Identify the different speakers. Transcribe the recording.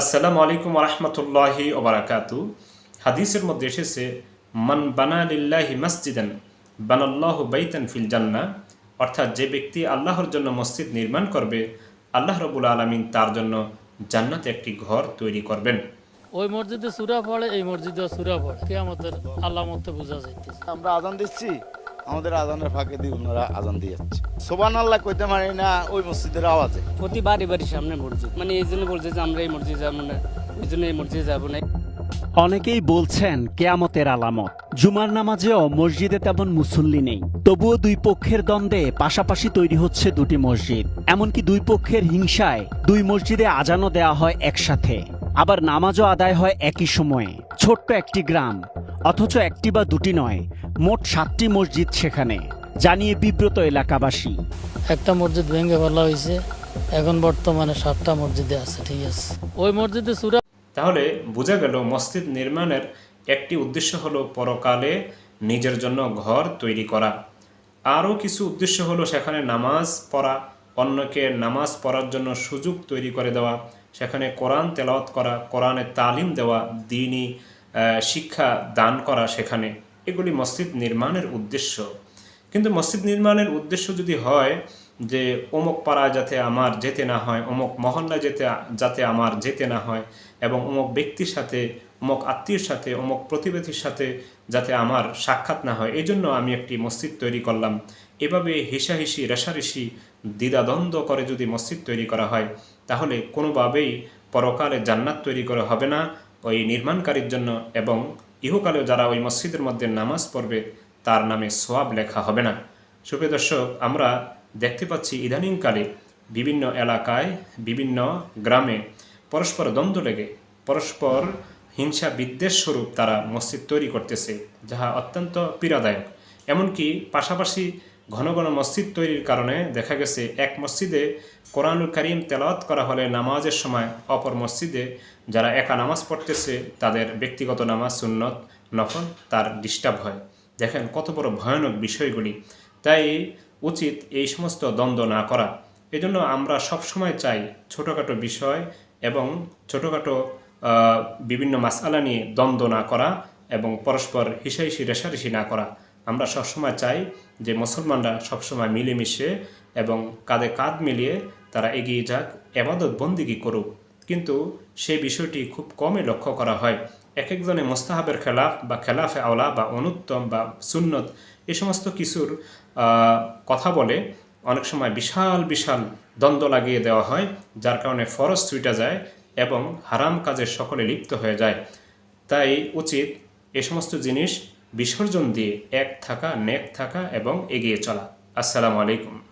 Speaker 1: আসসালামু আলাইকুম রহমতুল্লাহি ওবরাকাতু হাদিসের মধ্যে এসেছে মান বানা লিল্লাহি মসজিদান বানাল্লাহু বাইতান ফিল জান্না অর্থাৎ যে ব্যক্তি আল্লাহর জন্য মসজিদ নির্মাণ করবে আল্লাহ রবুল আলমিন তার জন্য জান্নাতে একটি ঘর তৈরি করবেন।
Speaker 2: ওই মসজিদে সুরা পড়ে এই মসজিদে সুরা পড়ে। কেয়ামতের আল্লামতে বোঝা যাইতেছে।
Speaker 3: আমরা আজান দিচ্ছি। আমাদের আজানের ফাঁকে দিয়ে ওনারা আজান দিয়ে যাচ্ছে। সোবান আল্লাহ কইতে পারি না ওই মসজিদের আওয়াজে।
Speaker 4: প্রতি বাড়ি বাড়ির সামনে মসজিদ। মানে এই জন্য বলছে যে আমরা এই মসজিদে যাব না এই জন্য এই মসজিদে যাব না।
Speaker 5: অনেকেই বলছেন কেয়ামতের আলামত। জুমার নামাজেও মসজিদে তেমন মুসল্লি নেই। তবুও দুই পক্ষের দ্বন্দ্বে পাশাপাশি তৈরি হচ্ছে দুটি মসজিদ। এমনকি দুই পক্ষের হিংসায় দুই মসজিদে আজানও দেওয়া হয় একসাথে। আবার নামাজও আদায় হয় একই সময়ে। ছোট্ট একটি গ্রাম। অথচ একটি বা দুটি নয় মোট সাতটি মসজিদ সেখানে জানিয়ে বিব্রত এলাকাবাসী।
Speaker 2: একটা মসজিদ ভেঙে ফেলা হয়েছে এখন বর্তমানে সাতটা মসজিদে আছে ঠিক আছে। ওই মসজিদে সুরা
Speaker 1: তাহলে বোঝা গেল মসজিদ নির্মাণের একটি উদ্দেশ্য হলো পরকালে নিজের জন্য ঘর তৈরি করা। আরও কিছু উদ্দেশ্য হলো সেখানে নামাজ পড়া অন্যকে নামাজ পড়ার জন্য সুযোগ তৈরি করে দেওয়া সেখানে কোরআন তেলাওয়াত করা কোরআনের তালিম দেওয়া দিনই শিক্ষা দান করা সেখানে, এগুলি মসজিদ নির্মাণের উদ্দেশ্য। কিন্তু মসজিদ নির্মাণের উদ্দেশ্য যদি হয় যে অমুক পাড়ায় যাতে আমার যেতে না হয়, অমুক মহল্লা যেতে, যাতে আমার যেতে না হয়, এবং অমুক ব্যক্তির সাথে, অমুক আত্মীয়ের সাথে, অমুক প্রতিবেশীর সাথে যাতে আমার সাক্ষাৎ না হয় এই জন্য আমি একটি মসজিদ তৈরি করলাম। এভাবে হিসাহিসি, রেশারেশি, দ্বিধাদ্বন্দ্ব করে যদি মসজিদ তৈরি করা হয়, তাহলে কোনোভাবেই পরকালে জান্নাত তৈরি করা হবে না ওই নির্মাণকারীর জন্য এবং ইহকালেও যারা ওই মসজিদের মধ্যে নামাজ পড়বে, তার নামে সোয়াব লেখা হবে না। সুপ্রিয় দর্শক, আমরা দেখতে পাচ্ছি ইদানিংকালে বিভিন্ন এলাকায়, বিভিন্ন গ্রামে পরস্পর দ্বন্দ্ব লেগে পরস্পর হিংসা বিদ্বেষ স্বরূপ তারা মসজিদ তৈরি করতেছে, যাহা অত্যন্ত পীড়াদায়ক। এমনকি পাশাপাশি ঘন ঘন মসজিদ তৈরির কারণে দেখা গেছে এক মসজিদে কোরআনুল করিম তেলাওয়াত করা হলে নামাজের সময় অপর মসজিদে যারা একা নামাজ পড়তেছে, তাদের ব্যক্তিগত নামাজ, সুন্নত, নফল তার ডিস্টার্ব হয়। দেখেন কত বড় ভয়ানক বিষয়গুলি। তাই উচিত এই সমস্ত দ্বন্দ্ব না করা। এজন্য আমরা সবসময় চাই ছোটোখাটো বিষয় এবং ছোটোখাটো বিভিন্ন মাসালা নিয়ে দ্বন্দ্ব না করা এবং পরস্পর হিসাইসি, রেশারেশি না করা। আমরা সবসময় চাই যে মুসলমানরা সবসময় মিলেমিশে এবং কাঁধে কাঁধ মিলিয়ে তারা এগিয়ে যাক, এবাদত বন্দিগি করুক। কিন্তু সেই বিষয়টি খুব কমই লক্ষ্য করা হয়। এক একজনে মোস্তাহাবের খেলাফ বা খেলাফে আওলা বা অনুত্তম বা সুন্নত এ সমস্ত কিছুর কথা বলে অনেক সময় বিশাল বিশাল দ্বন্দ্ব লাগিয়ে দেওয়া হয়, যার কারণে ফরজ ছুটে যায় এবং হারাম কাজের সকলে লিপ্ত হয়ে যায়। তাই উচিত এ সমস্ত জিনিস বিসর্জন দিয়ে এক থাকা নেক থাকা এবং এগিয়ে চলা। আসসালামু আলাইকুম।